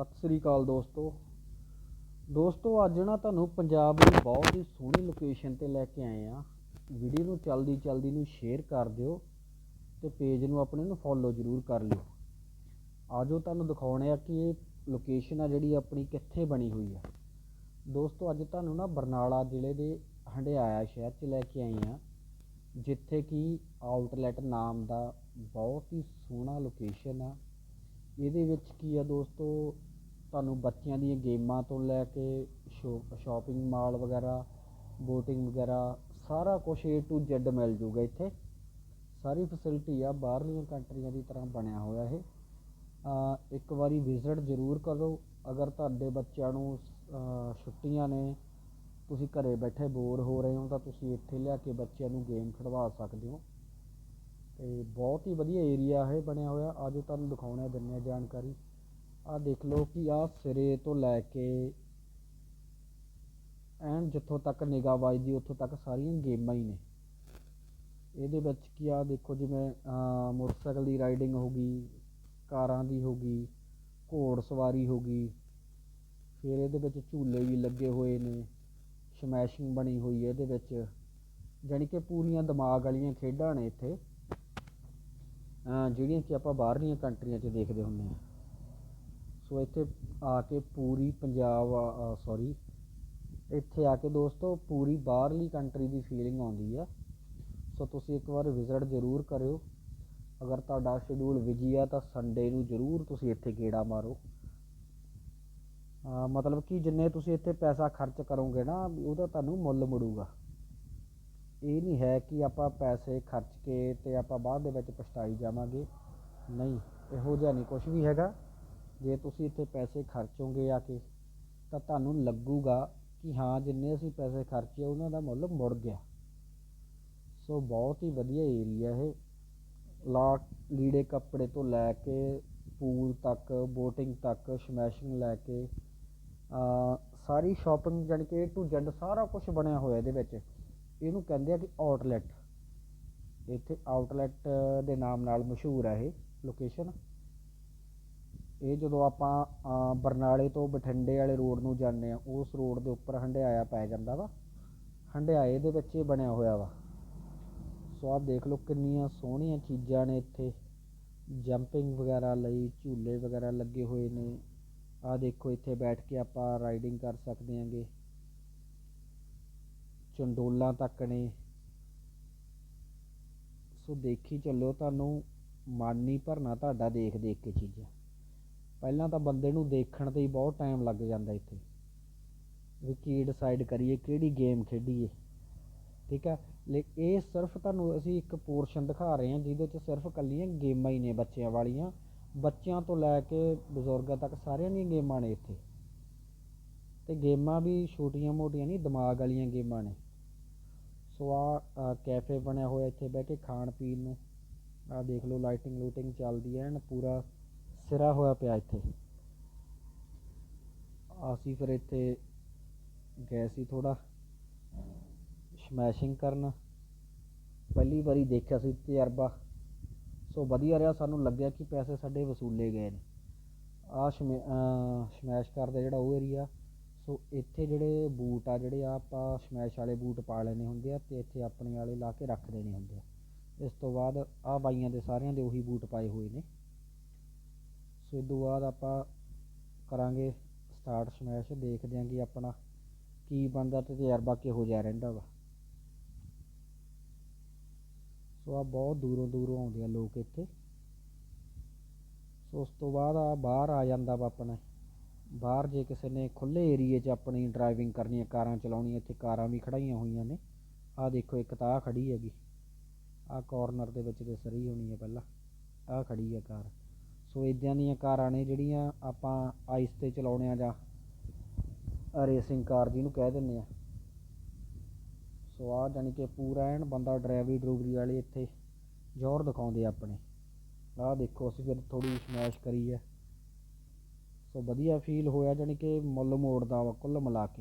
ਸਤਿ ਸ੍ਰੀ ਅਕਾਲ ਦੋਸਤੋ। ਦੋਸਤੋ, ਅੱਜ ਨਾ ਤੁਹਾਨੂੰ ਪੰਜਾਬ ਦੀ ਬਹੁਤ ਹੀ ਸੋਹਣੀ ਲੋਕੇਸ਼ਨ ਤੇ ਲੈ ਕੇ ਆਏ ਆ ਵੀਡੀਓ ਨੂੰ ਚਲਦੀ ਚਲਦੀ ਨੂੰ ਸ਼ੇਅਰ ਕਰ ਦਿਓ ਤੇ ਪੇਜ ਨੂੰ ਆਪਣੇ ਨੂੰ ਫੋਲੋ ਜ਼ਰੂਰ ਕਰ ਲਿਓ। ਆਜੋ ਤੁਹਾਨੂੰ ਦਿਖਾਉਣੇ ਆ ਕਿ ਇਹ ਲੋਕੇਸ਼ਨ ਆ ਜਿਹੜੀ ਆਪਣੀ ਕਿੱਥੇ ਬਣੀ ਹੋਈ ਆ। ਦੋਸਤੋ, ਅੱਜ ਤੁਹਾਨੂੰ ਨਾ ਬਰਨਾਲਾ ਜ਼ਿਲ੍ਹੇ ਦੇ ਹੰਡਿਆਇਆ ਸ਼ਹਿਰ 'ਚ ਲੈ ਕੇ ਆਏ ਆ ਜਿੱਥੇ ਕਿ ਆਊਟਲੈਟ ਨਾਮ ਦਾ ਬਹੁਤ ਹੀ ਸੋਹਣਾ ਲੋਕੇਸ਼ਨ ਆ। ਇਹਦੇ ਵਿੱਚ ਕੀ ਆ ਦੋਸਤੋ ਤੁਹਾਨੂੰ ਬੱਚਿਆਂ ਦੀਆਂ ਗੇਮਾਂ ਤੋਂ ਲੈ ਕੇ ਸ਼ੋ ਸ਼ੋਪਿੰਗ ਮਾਲ ਵਗੈਰਾ ਬੋਟਿੰਗ ਵਗੈਰਾ, ਸਾਰਾ ਕੁਝ A to Z ਮਿਲ ਜੂਗਾ ਇੱਥੇ। ਸਾਰੀ ਫੈਸਿਲਿਟੀ ਆ, ਬਾਹਰਲੀਆਂ ਕੰਟਰੀਆਂ ਦੀ ਤਰ੍ਹਾਂ ਬਣਿਆ ਹੋਇਆ ਇਹ। ਇੱਕ ਵਾਰੀ ਵਿਜ਼ਿਟ ਜ਼ਰੂਰ ਕਰੋ। ਅਗਰ ਤੁਹਾਡੇ ਬੱਚਿਆਂ ਨੂੰ ਛੁੱਟੀਆਂ ਨੇ, ਤੁਸੀਂ ਘਰੇ ਬੈਠੇ ਬੋਰ ਹੋ ਰਹੇ ਹੋ, ਤਾਂ ਤੁਸੀਂ ਇੱਥੇ ਲਿਆ ਕੇ ਬੱਚਿਆਂ ਨੂੰ ਗੇਮ ਖਿਡਵਾ ਸਕਦੇ ਹੋ। ਤੇ ਬਹੁਤ ਹੀ ਵਧੀਆ ਏਰੀਆ ਇਹ ਬਣਿਆ ਹੋਇਆ। ਆਜੋ ਤੁਹਾਨੂੰ ਦਿਖਾਉਣੇ ਦਿੰਨੇ ਆ ਜਾਣਕਾਰੀ। ਆ ਦੇਖ ਲਓ ਕਿ ਆ ਸਿਰੇ ਤੋਂ ਲੈ ਕੇ ਐਨ ਜਿੱਥੋਂ ਤੱਕ ਨਿਗਾਹ ਵੱਜਦੀ ਉੱਥੋਂ ਤੱਕ ਸਾਰੀਆਂ ਗੇਮਾਂ ਹੀ ਨੇ। ਇਹਦੇ ਵਿੱਚ ਕੀ ਆ, ਦੇਖੋ ਜਿਵੇਂ ਮੋਟਰਸਾਈਕਲ ਦੀ ਰਾਈਡਿੰਗ ਹੋ ਗਈ, ਕਾਰਾਂ ਦੀ ਹੋ ਗਈ, ਘੋੜ ਸਵਾਰੀ ਹੋ ਗਈ, ਫਿਰ ਇਹਦੇ ਵਿੱਚ ਝੂਲੇ ਵੀ ਲੱਗੇ ਹੋਏ ਨੇ, ਸਮੈਸ਼ਿੰਗ ਬਣੀ ਹੋਈ ਹੈ ਇਹਦੇ ਵਿੱਚ, ਜਾਣੀ ਕਿ ਪੂਰੀਆਂ ਦਿਮਾਗ ਵਾਲੀਆਂ ਖੇਡਾਂ ਨੇ ਇੱਥੇ ਜਿਹੜੀਆਂ ਕਿ ਆਪਾਂ ਬਾਹਰਲੀਆਂ ਕੰਟਰੀਆਂ 'ਚ ਦੇਖਦੇ ਹੁੰਦੇ ਹਾਂ। ਸੋ ਇੱਥੇ ਆ ਕੇ ਪੂਰੀ ਪੰਜਾਬ ਸੌਰੀ ਇੱਥੇ ਆ ਕੇ ਦੋਸਤੋ ਪੂਰੀ ਬਾਹਰਲੀ ਕੰਟਰੀ ਦੀ ਫੀਲਿੰਗ ਆਉਂਦੀ ਆ। ਸੋ ਤੁਸੀਂ ਇੱਕ ਵਾਰ ਵਿਜ਼ਿਟ ਜ਼ਰੂਰ ਕਰਿਓ। ਅਗਰ ਤੁਹਾਡਾ ਸ਼ਡਿਊਲ ਵਿਜੀ ਆ ਤਾਂ ਸੰਡੇ ਨੂੰ ਜ਼ਰੂਰ ਤੁਸੀਂ ਇੱਥੇ ਗੇੜਾ ਮਾਰੋ। ਮਤਲਬ ਕਿ ਜਿੰਨੇ ਤੁਸੀਂ ਇੱਥੇ ਪੈਸਾ ਖਰਚ ਕਰੋਗੇ ਨਾ, ਉਹਦਾ ਤੁਹਾਨੂੰ ਮੁੱਲ ਮੁੜੂਗਾ। ਇਹ ਨਹੀਂ ਹੈ ਕਿ ਆਪਾਂ ਪੈਸੇ ਖਰਚ ਕੇ ਤੇ ਆਪਾਂ ਬਾਅਦ ਦੇ ਵਿੱਚ ਪਛਤਾਈ ਜਾਵਾਂਗੇ। ਨਹੀਂ, ਇਹੋ ਜਿਹਾ ਨਹੀਂ ਕੁਝ ਵੀ ਹੈਗਾ। ਜੇ ਤੁਸੀਂ ਇੱਥੇ ਪੈਸੇ ਖਰਚੋਗੇ ਆ ਕੇ, ਤਾਂ ਤੁਹਾਨੂੰ ਲੱਗੂਗਾ ਕਿ ਹਾਂ, ਜਿੰਨੇ ਅਸੀਂ ਪੈਸੇ ਖਰਚੇ, ਉਹਨਾਂ ਦਾ ਮੁੱਲ ਮੁੜ ਗਿਆ। ਸੋ ਬਹੁਤ ਹੀ ਵਧੀਆ ਏਰੀਆ ਇਹ। ਲਾ ਲੀੜੇ ਕੱਪੜੇ ਤੋਂ ਲੈ ਕੇ, ਪੂਲ ਤੱਕ ਬੋਟਿੰਗ ਤੱਕ ਸਮੈਸ਼ਿੰਗ ਲੈ ਕੇ ਅਹ ਸਾਰੀ ਸ਼ਾਪਿੰਗ ਜਾਣੀ ਕਿ A to Z ਸਾਰਾ ਕੁਝ ਬਣਿਆ ਹੋਇਆ ਇਹਦੇ ਵਿੱਚ। ਇਹਨੂੰ ਕਹਿੰਦੇ ਆ ਕਿ ਆਊਟਲੈਟ ਇੱਥੇ ਆਊਟਲੈਟ ਦੇ ਨਾਮ ਨਾਲ ਮਸ਼ਹੂਰ ਹੈ ਇਹ ਲੋਕੇਸ਼ਨ ਇਹ ਜਦੋਂ ਆਪਾਂ ਬਰਨਾਲੇ ਤੋਂ ਬਠਿੰਡੇ ਵਾਲੇ ਰੋਡ ਨੂੰ ਜਾਂਦੇ ਆ ਉਸ ਰੋਡ ਦੇ ਉੱਪਰ ਹੰਡਿਆਇਆ ਪੈ ਜਾਂਦਾ ਵਾ। ਹੰਡਿਆਏ ਦੇ ਵਿੱਚ ਇਹ ਬਣਿਆ ਹੋਇਆ ਵਾ। ਸੋ ਆਹ ਦੇਖ ਲਓ ਕਿੰਨੀਆਂ ਸੋਹਣੀਆਂ ਚੀਜ਼ਾਂ ਨੇ ਇੱਥੇ। ਜੰਪਿੰਗ ਵਗੈਰਾ ਲਈ, ਝੂਲੇ ਵਗੈਰਾ ਲੱਗੇ ਹੋਏ ਨੇ। ਆਹ ਦੇਖੋ, ਇੱਥੇ ਬੈਠ ਕੇ ਆਪਾਂ ਰਾਈਡਿੰਗ ਕਰ ਸਕਦੇ ਹਾਂਗੇ। ਚੰਡੋਲਾਂ ਤੱਕ ਨੇ। ਸੋ ਦੇਖੀ ਚੱਲੋ ਤੁਹਾਨੂੰ, ਮਨ ਨਹੀਂ ਭਰਨਾ ਤੁਹਾਡਾ ਦੇਖ ਦੇਖ ਕੇ ਚੀਜ਼ਾਂ। ਪਹਿਲਾਂ ਤਾਂ ਬੰਦੇ ਨੂੰ ਦੇਖਣ ਤੇ ਹੀ ਬਹੁਤ ਟਾਈਮ ਲੱਗ ਜਾਂਦਾ ਇੱਥੇ ਵੀ ਕੀ ਡਿਸਾਈਡ ਕਰੀਏ, ਕਿਹੜੀ ਗੇਮ ਖੇਡੀਏ। ਠੀਕ ਹੈ ਲੇ, ਇਹ ਸਿਰਫ ਤੁਹਾਨੂੰ ਅਸੀਂ ਇੱਕ ਪੋਰਸ਼ਨ ਦਿਖਾ ਰਹੇ ਹਾਂ, ਜਿਹਦੇ 'ਚ ਸਿਰਫ ਕੱਲੀਆਂ ਗੇਮਾਂ ਹੀ ਨੇ ਬੱਚਿਆਂ ਵਾਲੀਆਂ। ਬੱਚਿਆਂ ਤੋਂ ਲੈ ਕੇ ਬਜ਼ੁਰਗਾਂ ਤੱਕ ਸਾਰਿਆਂ ਦੀਆਂ ਗੇਮਾਂ ਨੇ ਇੱਥੇ। ਤੇ ਗੇਮਾਂ ਵੀ ਛੋਟੀਆਂ ਮੋਟੀਆਂ ਨਹੀਂ, ਦਿਮਾਗ ਵਾਲੀਆਂ ਗੇਮਾਂ ਨੇ। ਸੋ ਆ ਕੈਫੇ ਬਣਿਆ ਹੋਇਆ ਇੱਥੇ ਬਹਿ ਕੇ ਖਾਣ ਪੀਣ ਨੂੰ। ਆ ਦੇਖ ਲਓ ਲਾਈਟਿੰਗ ਲੂਟਿੰਗ ਚੱਲਦੀ ਐ, ਐਨ ਪੂਰਾ ਸਿਰਾ ਹੋਇਆ ਪਿਆ ਇੱਥੇ। ਅਸੀਂ ਫਿਰ ਇੱਥੇ ਗਏ ਸੀ ਥੋੜਾ ਸਮੈਸ਼ਿੰਗ ਕਰਨ। ਪਹਿਲੀ ਵਾਰੀ ਦੇਖਿਆ ਸੀ ਤਜਰਬਾ। ਸੋ ਵਧੀਆ ਰਿਹਾ, ਸਾਨੂੰ ਲੱਗਿਆ ਕਿ ਪੈਸੇ ਸਾਡੇ ਵਸੂਲੇ ਗਏ ਨੇ। ਆ ਸਮੈਸ਼ ਕਰਦੇ ਜਿਹੜਾ ਉਹ ਏਰੀਆ ਸੋ ਇੱਥੇ ਜਿਹੜੇ ਬੂਟ ਆ, ਜਿਹੜੇ ਆ ਆਪਾਂ ਸਮੈਸ਼ ਵਾਲੇ ਬੂਟ ਪਾ ਲੈਣੇ ਹੁੰਦੇ ਆ ਤੇ ਇੱਥੇ ਆਪਣੇ ਵਾਲੇ ਲਾ ਕੇ ਰੱਖ ਦੇਣੇ ਹੁੰਦੇ ਆ। ਇਸ ਤੋਂ ਬਾਅਦ ਆ ਬਾਈਆਂ ਦੇ ਸਾਰਿਆਂ ਦੇ ਉਹੀ ਬੂਟ ਪਾਏ ਹੋਏ ਨੇ। ਸੋ ਇਸ ਤੋਂ ਬਾਅਦ ਆਪਾਂ ਕਰਾਂਗੇ ਸਟਾਰਟ ਸਮੈਸ਼ ਦੇਖਦੇ ਹਾਂ ਕਿ ਆਪਣਾ ਕੀ ਬਣਦਾ ਤੇ ਤਜਰਬਾ ਕਿਹੋ ਜਿਹਾ ਰਹਿੰਦਾ ਵਾ। ਸੋ ਆ ਬਹੁਤ ਦੂਰੋਂ ਦੂਰੋਂ ਆਉਂਦੇ ਆ ਲੋਕ ਇੱਥੇ। ਸੋ ਉਸ ਤੋਂ ਬਾਅਦ ਆ ਬਾਹਰ ਆ ਜਾਂਦਾ ਵਾ ਆਪਣਾ। ਬਾਹਰ ਜੇ ਕਿਸੇ ਨੇ ਖੁੱਲੇ ਏਰੀਏ 'ਚ ਆਪਣੀ ਡਰਾਈਵਿੰਗ ਕਰਨੀ ਹੈ ਕਾਰਾਂ ਚਲਾਉਣੀਆਂ, ਇੱਥੇ ਕਾਰਾਂ ਵੀ ਖੜਾਈਆਂ ਹੋਈਆਂ ਨੇ। ਆ ਦੇਖੋ, ਇੱਕ ਤਾਂ ਆ ਖੜੀ ਹੈਗੀ। ਆ ਕਾਰਨਰ ਦੇ ਵਿੱਚ ਤੇ ਸਰੀ ਹੋਣੀ ਹੈ ਪਹਿਲਾਂ। ਆ ਖੜੀ ਹੈ ਕਾਰ। ਸੋ ਇਦਾਂ ਦੀਆਂ ਕਾਰਾਂ ਨੇ ਜਿਹੜੀਆਂ ਆਪਾਂ ਆਈਸ ਤੇ ਚਲਾਉਣੇ ਆ ਜਾਂ ਰੇਸਿੰਗ ਕਾਰ ਜਿਹਨੂੰ ਕਹਿ ਦਿੰਦੇ ਆ। ਸੋ ਆ ਜਾਣੀ ਕਿ ਪੂਰਾ ਐਨ ਬੰਦਾ ਡਰਾਈਵਰੀ ਡਰੂਵਰੀ ਵਾਲੇ ਇੱਥੇ ਜ਼ੋਰ ਦਿਖਾਉਂਦੇ ਆਪਣੇ। ਆਹ ਦੇਖੋ, ਅਸੀਂ ਫਿਰ ਥੋੜੀ ਸਮੈਸ਼ ਕਰੀ ਹੈ ਸੋ ਵਧੀਆ ਫੀਲ ਹੋਇਆ ਜਾਣੀ ਕਿ ਮੁੱਲ ਮੋੜਦਾ ਵਾ, ਕੁੱਲ ਮਿਲਾ ਕੇ।